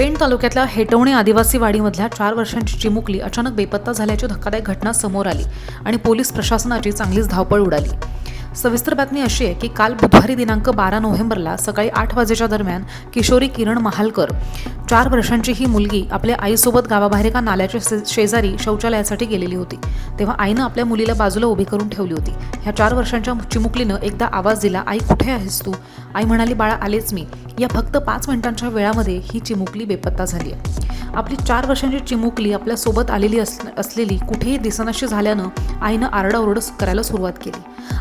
पेण तालुक्यातल्या हेटवणे आदिवासी वाडीमधल्या चार वर्षांची चिमुकली अचानक बेपत्ता झाल्याची धक्कादायक घटना समोर आली आणि पोलीस प्रशासनाची चांगलीच धावपळ उडाली. सविस्तर बातमी अशी आहे की काल बुधवारी दिनांक बारा नोव्हेंबरला सकाळी आठ वाजेच्या दरम्यान किशोरी किरण महालकर चार वर्षांची ही मुलगी आपल्या आईसोबत गावाबाहेर एका नाल्याच्या शेजारी शौचालयासाठी गेलेली होती. तेव्हा आईनं आपल्या मुलीला बाजूला उभी करून ठेवली होती. ह्या चार वर्षांच्या चिमुकलीनं एकदा आवाज दिला आई कुठे आहेस तू? आई म्हणाली बाळा आलेच मी. या फक्त पाच मिनिटांच्या वेळामध्ये ही चिमुकली बेपत्ता झाली आहे आपली चार वर्षांची चिमुकली आपल्यासोबत आलेली अस असलेली कुठेही दिसनाशी झाल्यानं आईनं आरडाओरड करायला सुरुवात केली.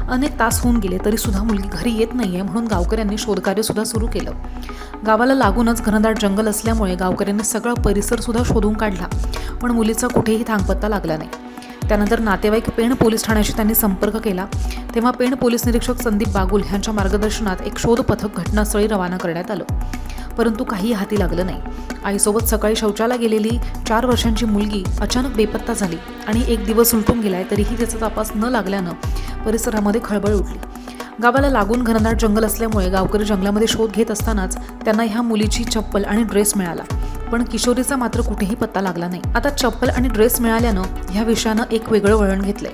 अनेक तास होऊन गेले तरी सुद्धा मुलगी घरी येत नाही आहे म्हणून गावकऱ्यांनी शोधकार्य सुद्धा सुरू केलं. गावाला लागूनच घनदाट जंगल असल्यामुळे गावकऱ्यांनी सगळा परिसर सुद्धा शोधून काढला पण मुलीचा कुठेही थांगपत्ता लागला नाही. त्यानंतर नातेवाईक पेण पोलीस ठाण्याशी त्यांनी संपर्क केला. तेव्हा पेण पोलीस निरीक्षक संदीप बागुल यांच्या मार्गदर्शनात एक शोध पथक घटनास्थळी रवाना करण्यात आलं. परंतु काही हाती लागलं नाही. आईसोबत सकाळी शौचाला गेलेली चार वर्षांची मुलगी अचानक बेपत्ता झाली आणि एक दिवस उलटून गेलाय तरीही त्याचा तपास न लागल्यानं परिसरामध्ये खळबळ उठली. गावाला लागून घनदाट जंगल असल्यामुळे गावकरी जंगलामध्ये शोध घेत असतानाच त्यांना ह्या मुलीची चप्पल आणि ड्रेस मिळाला. पण किशोरीचा मात्र कुठेही पत्ता लागला नाही. आता चप्पल आणि ड्रेस मिळाल्यानं ह्या विषयानं एक वेगळं वळण घेतलंय.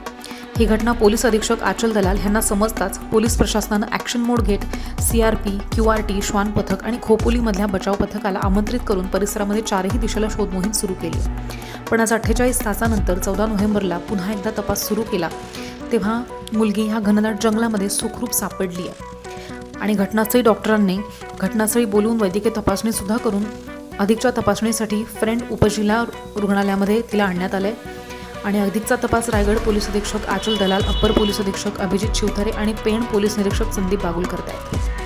ही घटना पोलीस अधीक्षक आचल दलाल यांना समजताच पोलीस प्रशासनानं ॲक्शन मोड घेत C R P Q R T श्वान पथक आणि खोपोलीमधल्या बचाव पथकाला आमंत्रित करून परिसरामध्ये चारही दिशेला शोध मोहीम सुरू केली. पण आज अठ्ठेचाळीस तासानंतर चौदा नोव्हेंबरला पुन्हा एकदा तपास सुरू केला तेव्हा मुलगी ह्या घनदाट जंगलामध्ये सुखरूप सापडली आहे. आणि घटनास्थळी डॉक्टरांनी घटनास्थळी बोलवून वैद्यकीय तपासणीसुद्धा करून अधिकच्या तपासणीसाठी फ्रेंड उपजिल्हा रुग्णालयामध्ये तिला आणण्यात आले आणि अधिकचा तपास रायगड पोलीस अधीक्षक आचल दलाल अप्पर पोलीस अधीक्षक अभिजित शिवथरे आणि पेण पोलीस निरीक्षक संदीप बागुल करत आहेत.